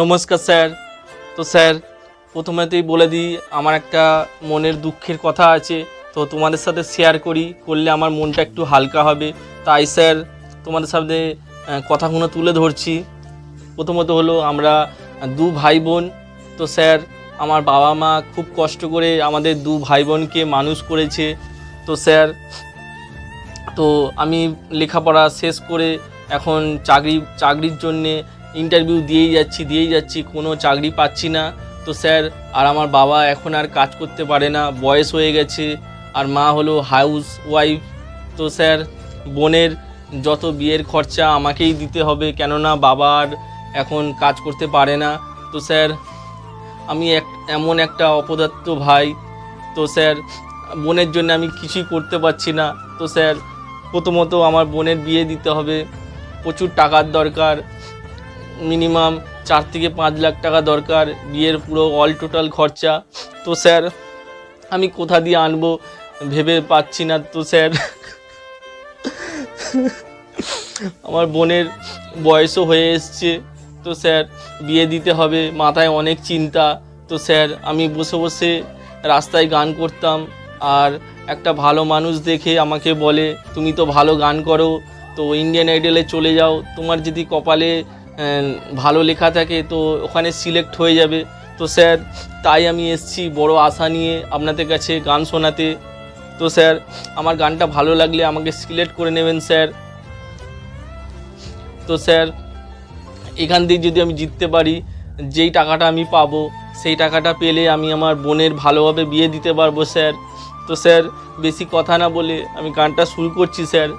নমস্কার স্যার। তো স্যার, প্রথমেতেই বলে দিই, আমার একটা মনের দুঃখের কথা আছে। তো তোমাদের সাথে শেয়ার করি, করলে আমার মনটা একটু হালকা হবে। তাই স্যার, তোমাদের সাথে কথাগুলো তুলে ধরছি। প্রথমত হলো, আমরা দু ভাই বোন তো স্যার, আমার বাবা মা খুব কষ্ট করে আমাদের দু ভাই বোনকে মানুষ করেছে। তো স্যার, তো আমি লেখাপড়া শেষ করে এখন চাকরি, চাকরির জন্যে ইন্টারভিউ দিয়েই যাচ্ছি দিয়েই যাচ্ছি, কোনো চাকরি পাচ্ছি না। তো স্যার, আর আমার বাবা এখন আর কাজ করতে পারে না, বয়স হয়ে গেছে, আর মা হলো হাউস ওয়াইফ তো স্যার, বোনের যত বিয়ের খরচা আমাকেই দিতে হবে, কেননা বাবা আর এখন কাজ করতে পারে না। তো স্যার, আমি এক, এমন একটা অপদার্থ ভাই। তো স্যার, বোনের জন্য আমি কিছুই করতে পারছি না। তো স্যার, প্রথমত আমার বোনের বিয়ে দিতে হবে। প্রচুর টাকার দরকার। মিনিমাম চার থেকে পাঁচ লাখ টাকা দরকার, বিয়ের পুরো অল টোটাল খরচা। তো স্যার, আমি কোথা দিয়ে আনব ভেবে পাচ্ছি না তো স্যার। আমার বোনের বয়সও হয়ে এসছে। তো স্যার, বিয়ে দিতে হবে, মাথায় অনেক চিন্তা। তো স্যার, আমি বসে বসে রাস্তায় গান করতাম। আর একটা ভালো মানুষ দেখে আমাকে বলে, তুমি তো ভালো গান করো, তো ইন্ডিয়ান আইডলে চলে যাও। তোমার যদি কপালে ভালো লেখা থাকে, তো ওখানে সিলেক্ট হয়ে যাবে। তো স্যার, তাই আমি এসছি বড় আশা নিয়ে আপনাদের কাছে গান শোনাতে। তো স্যার, আমার গানটা ভালো লাগলে আমাকে সিলেক্ট করে নেবেন, স্যার। তো স্যার, এখান থেকে যদি আমি জিততে পারি, যেই টাকাটা আমি পাবো, সেই টাকাটা পেলে আমি আমার বোনের ভালোভাবে বিয়ে দিতে পারব, স্যার। তো স্যার, বেশি কথা না বলে আমি গানটা শুরু করছি, স্যার।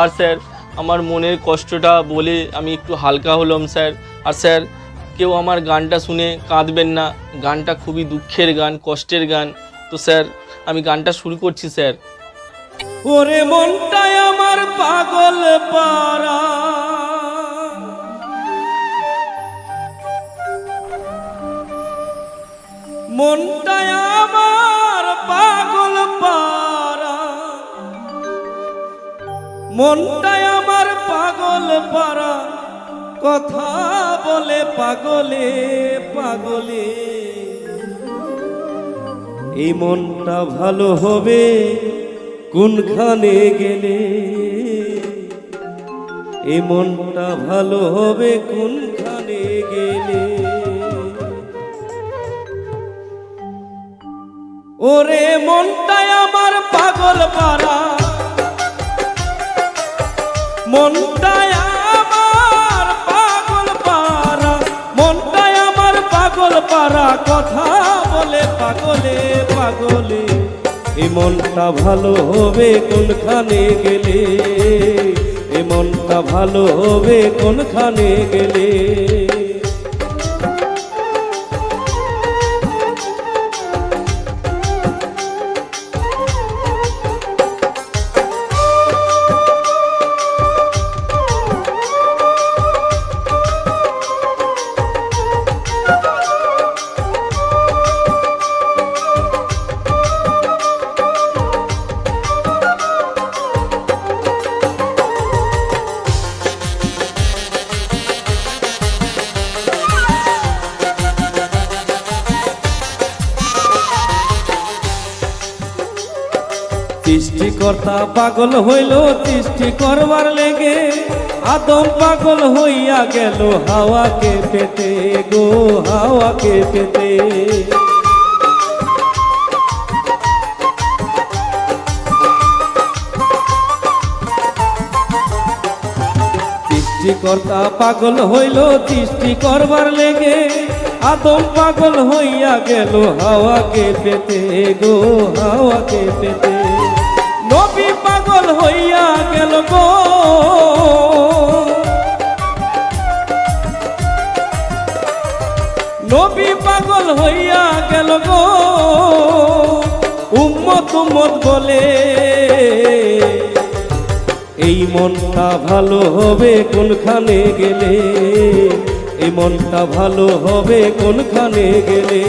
আর স্যার আমার মনের কষ্টটা বলে আমি একটু হালকা হলাম, স্যার। আর স্যার, কেউ আমার গানটা শুনে কাঁদবেন না। গানটা খুবই দুঃখের গান, কষ্টের গান। তো স্যার, আমি গানটা শুরু করছি, স্যার। ওরে মনটাই আমার পাগল পারা মনটাই আমার পাগল পারা মনটাই আমার পাগল পারা কথা বলে পাগলে পাগলে। এই মনটা ভালো হবে কোনখানে গেলে? এই মনটা ভালো হবে কোনখানে গেলে? ওরে মনটাই আমার পাগল পারা আমার পাগল পারা আমার পাগল পারা কথা বলে পাগলে মনটা ভালো হবে কোনখানে গেলে? এমনটা মনটা ভালো হবে কোনখানে গেলে? সৃষ্টিকর্তা পাগল হইল সৃষ্টি করবার লেগে। আদম পাগল হইয়া গেল হাওয়াকে পেতে গো, হাওয়াকে পেতে। সৃষ্টিকর্তা পাগল হইল সৃষ্টি করবার লেগে। আদম পাগল হইয়া গেল হাওয়াকে পেতে গো, হাওয়াকে পেতে। উম্মত বলে। এই মনটা ভালো হবে কোনখানে গেলে? এই মনটা ভালো হবে কোনখানে গেলে?